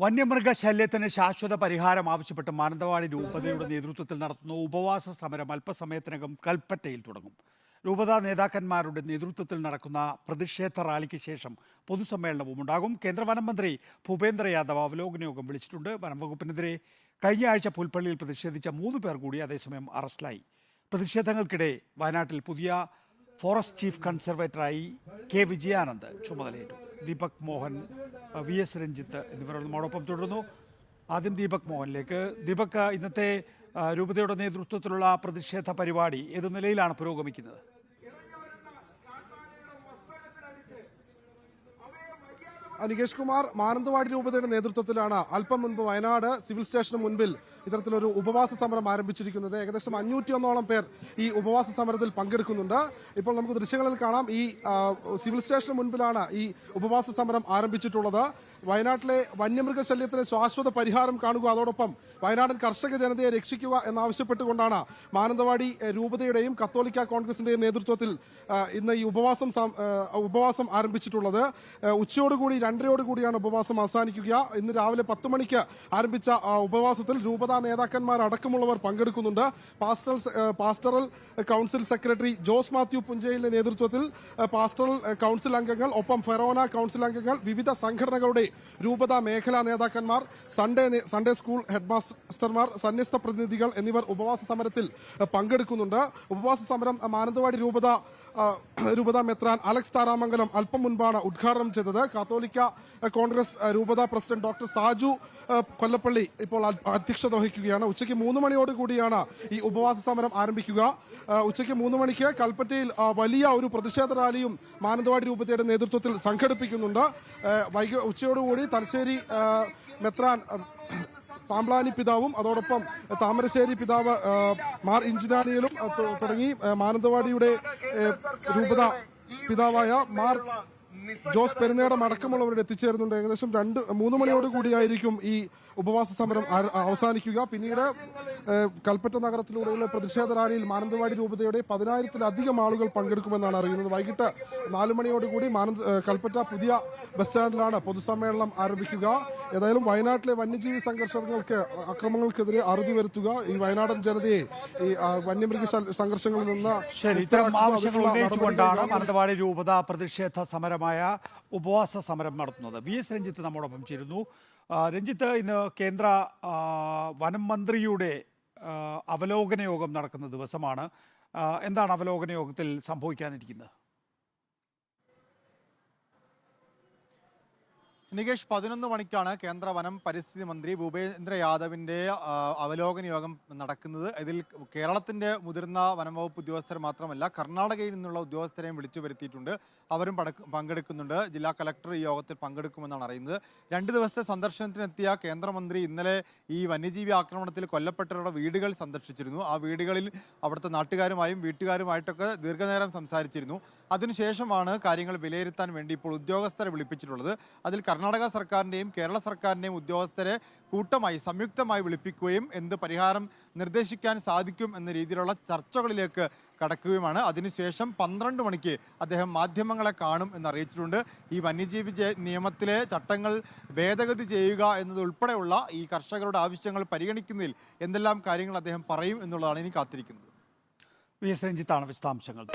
വന്യമൃഗശല്യത്തിന് ശാശ്വത പരിഹാരം ആവശ്യപ്പെട്ട് മാനന്തവാടി രൂപതയുടെ നേതൃത്വത്തിൽ നടത്തുന്ന ഉപവാസ സമരം അല്പസമയത്തിനകം കൽപ്പറ്റയിൽ തുടങ്ങും. രൂപതാ നേതാക്കന്മാരുടെ നേതൃത്വത്തിൽ നടക്കുന്ന പ്രതിഷേധ റാലിക്ക് ശേഷം പൊതുസമ്മേളനവും ഉണ്ടാകും. കേന്ദ്ര വനംമന്ത്രി ഭൂപേന്ദ്ര യാദവ് അവലോകന യോഗം വിളിച്ചിട്ടുണ്ട്. വനംവകുപ്പിനെതിരെ കഴിഞ്ഞ ആഴ്ച പുൽപ്പള്ളിയിൽ പ്രതിഷേധിച്ച മൂന്ന് പേർ കൂടി അതേസമയം അറസ്റ്റിലായി. പ്രതിഷേധങ്ങൾക്കിടെ വയനാട്ടിൽ പുതിയ ഫോറസ്റ്റ് ചീഫ് കൺസർവേറ്ററായി കെ. വിജയാനന്ദ് ചുമതലയേറ്റു. ദീപക് മോഹൻ വി എസ് രഞ്ജിത്ത് എന്നിവർ നമ്മോടൊപ്പം തുടരുന്നു. ആദ്യം ദീപക് മോഹനിലേക്ക്. ദീപക് ഇന്നത്തെ രൂപതയുടെ നേതൃത്വത്തിലുള്ള പ്രതിഷേധ പരിപാടി ഏത് നിലയിലാണ് പുരോഗമിക്കുന്നത്? നികേഷ് കുമാർ മാനന്തവാടി രൂപതയുടെ നേതൃത്വത്തിലാണ്. അല്പം മുൻപ് വയനാട് സിവിൽ സ്റ്റേഷന് മുൻപിൽ ഇത്തരത്തിലൊരു ഉപവാസ സമരം ആരംഭിച്ചിരിക്കുന്നത്. ഏകദേശം അഞ്ഞൂറ്റിയൊന്നോളം പേർ ഈ ഉപവാസ സമരത്തിൽ പങ്കെടുക്കുന്നുണ്ട്. ഇപ്പോൾ നമുക്ക് ദൃശ്യങ്ങളിൽ കാണാം. ഈ സിവിൽ സ്റ്റേഷന് മുൻപിലാണ് ഈ ഉപവാസ സമരം ആരംഭിച്ചിട്ടുള്ളത്. വയനാട്ടിലെ വന്യമൃഗശല്യത്തിന് ശാശ്വത പരിഹാരം കാണുക അതോടൊപ്പം വയനാടൻ കർഷക ജനതയെ രക്ഷിക്കുക എന്നാവശ്യപ്പെട്ടുകൊണ്ടാണ് മാനന്തവാടി രൂപതയുടെയും കത്തോലിക്ക കോൺഗ്രസിന്റെയും നേതൃത്വത്തിൽ ഇന്ന് ഈ ഉപവാസം ഉപവാസം ആരംഭിച്ചിട്ടുള്ളത്. ആ, ഉച്ചയോടുകൂടി രണ്ടരയോടുകൂടിയാണ് ഉപവാസം അവസാനിക്കുക. ഇന്ന് രാവിലെ പത്ത് മണിക്ക് ആരംഭിച്ച ഉപവാസത്തിൽ രൂപതാ നേതാക്കന്മാർ അടക്കമുള്ളവർ പങ്കെടുക്കുന്നുണ്ട്. Pastoral pastoral council secretary Jose Mathew പുഞ്ചയിലെ നേതൃത്വത്തിൽ പാസ്റ്ററൽ കൌൺസിൽ അംഗങ്ങൾ ഒപ്പം ഫെറോന കൗൺസിൽ അംഗങ്ങൾ വിവിധ സംഘടനകളുടെ രൂപതാ മേഖലാ നേതാക്കന്മാർ സൺഡേ സൺഡേ സ്കൂൾ ഹെഡ്മാസ്റ്റർമാർ സന്യസ്ത പ്രതിനിധികൾ എന്നിവർ ഉപവാസ സമരത്തിൽ പങ്കെടുക്കുന്നുണ്ട്. ഉപവാസ സമരം മാനന്തവാടി രൂപത രൂപത മെത്രാൻ അലക്സ് താരാമംഗലം അല്പം മുൻപാണ് ഉദ്ഘാടനം ചെയ്തത്. കാത്തോലിക്ക കോൺഗ്രസ് രൂപതാ പ്രസിഡന്റ് ഡോക്ടർ സാജു കൊല്ലപ്പള്ളി ഇപ്പോൾ അധ്യക്ഷത വഹിക്കുകയാണ്. ഉച്ചയ്ക്ക് മൂന്ന് മണിയോട് കൂടിയാണ് ഈ ഉപവാസ സമരം ആരംഭിക്കുക. ഉച്ചയ്ക്ക് മൂന്ന് മണിക്ക് കൽപ്പറ്റയിൽ വലിയ ഒരു പ്രതിഷേധ റാലിയും മാനന്തവാടി രൂപതയുടെ നേതൃത്വത്തിൽ സംഘടിപ്പിക്കുന്നുണ്ട്. വൈകി ഉച്ചയോടുകൂടി തലശ്ശേരി മെത്രാൻ പാമ്പ്ലാനി പിതാവും അതോടൊപ്പം താമരശ്ശേരി പിതാവ് മാർ ഇഞ്ചിനാനിയലും തുടങ്ങി മാനന്തവാടിയുടെ രൂപത പിതാവായ മാർ ജോസ് പെരുന്നേടം അടക്കമുള്ളവരുടെ എത്തിച്ചേരുന്നുണ്ട്. ഏകദേശം രണ്ട് മൂന്ന് മണിയോട് കൂടിയായിരിക്കും ഈ ഉപവാസ സമരം അവസാനിക്കുക. പിന്നീട് കൽപ്പറ്റ നഗരത്തിലൂടെയുള്ള പ്രതിഷേധ റാലിയിൽ മാനന്തവാടി രൂപതയുടെ പതിനായിരത്തിലധികം ആളുകൾ പങ്കെടുക്കുമെന്നാണ് അറിയുന്നത്. വൈകിട്ട് നാലു മണിയോടുകൂടി മാനന്ത കൽപ്പറ്റ പുതിയ ബസ് സ്റ്റാൻഡിലാണ് പൊതുസമ്മേളനം ആരംഭിക്കുക. ഏതായാലും വയനാട്ടിലെ വന്യജീവി സംഘർഷങ്ങൾക്ക് അക്രമങ്ങൾക്കെതിരെ അറുതി വരുത്തുക. ഈ വയനാടൻ ജനതയെ ഈ വന്യമൃഗ സംഘർഷങ്ങളിൽ നിന്ന് ഇത്തരം ആവശ്യങ്ങൾ ഉന്നയിച്ചുകൊണ്ടാണ് മാനന്തവാടി രൂപത പ്രതിഷേധ സമരമായ ഉപവാസ സമരം നടത്തുന്നത്. വി. എസ്. രഞ്ജിത്ത് നമ്മോടൊപ്പം ചേരുന്നു. രഞ്ജിത്ത് ഇന്ന് കേന്ദ്ര വനം മന്ത്രിയുടെ അവലോകന യോഗം നടക്കുന്ന ദിവസമാണ്. എന്താണ് അവലോകന യോഗത്തിൽ സംഭവിക്കാനിരിക്കുന്നത്? നികേഷ് പതിനൊന്ന് മണിക്കാണ് കേന്ദ്ര വനം പരിസ്ഥിതി മന്ത്രി ഭൂപേന്ദ്ര യാദവിന്റെ അവലോകന യോഗം നടക്കുന്നത്. ഇതിൽ കേരളത്തിന്റെ മുതിർന്ന വനം വകുപ്പ് ഉദ്യോഗസ്ഥർ മാത്രമല്ല കർണാടകയിൽ നിന്നുള്ള ഉദ്യോഗസ്ഥരെയും വിളിച്ചു വരുത്തിയിട്ടുണ്ട്. അവരും പങ്കെടുക്കുന്നുണ്ട്. ജില്ലാ കലക്ടർ ഈ യോഗത്തിൽ പങ്കെടുക്കുമെന്നാണ് അറിയുന്നത്. രണ്ട് ദിവസത്തെ സന്ദർശനത്തിനെത്തിയ കേന്ദ്രമന്ത്രി ഇന്നലെ ഈ വന്യജീവി ആക്രമണത്തിൽ കൊല്ലപ്പെട്ടവരുടെ വീടുകൾ സന്ദർശിച്ചിരുന്നു. ആ വീടുകളിൽ അവിടുത്തെ നാട്ടുകാരുമായും വീട്ടുകാരുമായിട്ടൊക്കെ ദീർഘനേരം സംസാരിച്ചിരുന്നു. അതിനുശേഷമാണ് കാര്യങ്ങൾ വിലയിരുത്താൻ വേണ്ടി ഇപ്പോൾ ഉദ്യോഗസ്ഥരെ വിളിപ്പിച്ചിട്ടുള്ളത്. അതിൽ കർണാടക സർക്കാരിന്റെയും കേരള സർക്കാരിന്റെയും ഉദ്യോഗസ്ഥരെ കൂട്ടമായി സംയുക്തമായി വിളിപ്പിക്കുകയും എന്ത് പരിഹാരം നിർദ്ദേശിക്കാൻ സാധിക്കും എന്ന രീതിയിലുള്ള ചർച്ചകളിലേക്ക് കടക്കുകയുമാണ്. അതിനുശേഷം പന്ത്രണ്ട് മണിക്ക് അദ്ദേഹം മാധ്യമങ്ങളെ കാണും എന്ന് അറിയിച്ചിട്ടുണ്ട് ഈ വന്യജീവി നിയമത്തിലെ ചട്ടങ്ങൾ ഭേദഗതി ചെയ്യുക എന്നതുൾപ്പെടെയുള്ള ഈ കർഷകരുടെ ആവശ്യങ്ങൾ പരിഗണിക്കുന്നതിൽ എന്തെല്ലാം കാര്യങ്ങൾ അദ്ദേഹം പറയും എന്നുള്ളതാണ് ഇനി കാത്തിരിക്കുന്നത്. വി എസ് രഞ്ജിത്താണ് വിശദാംശങ്ങൾ.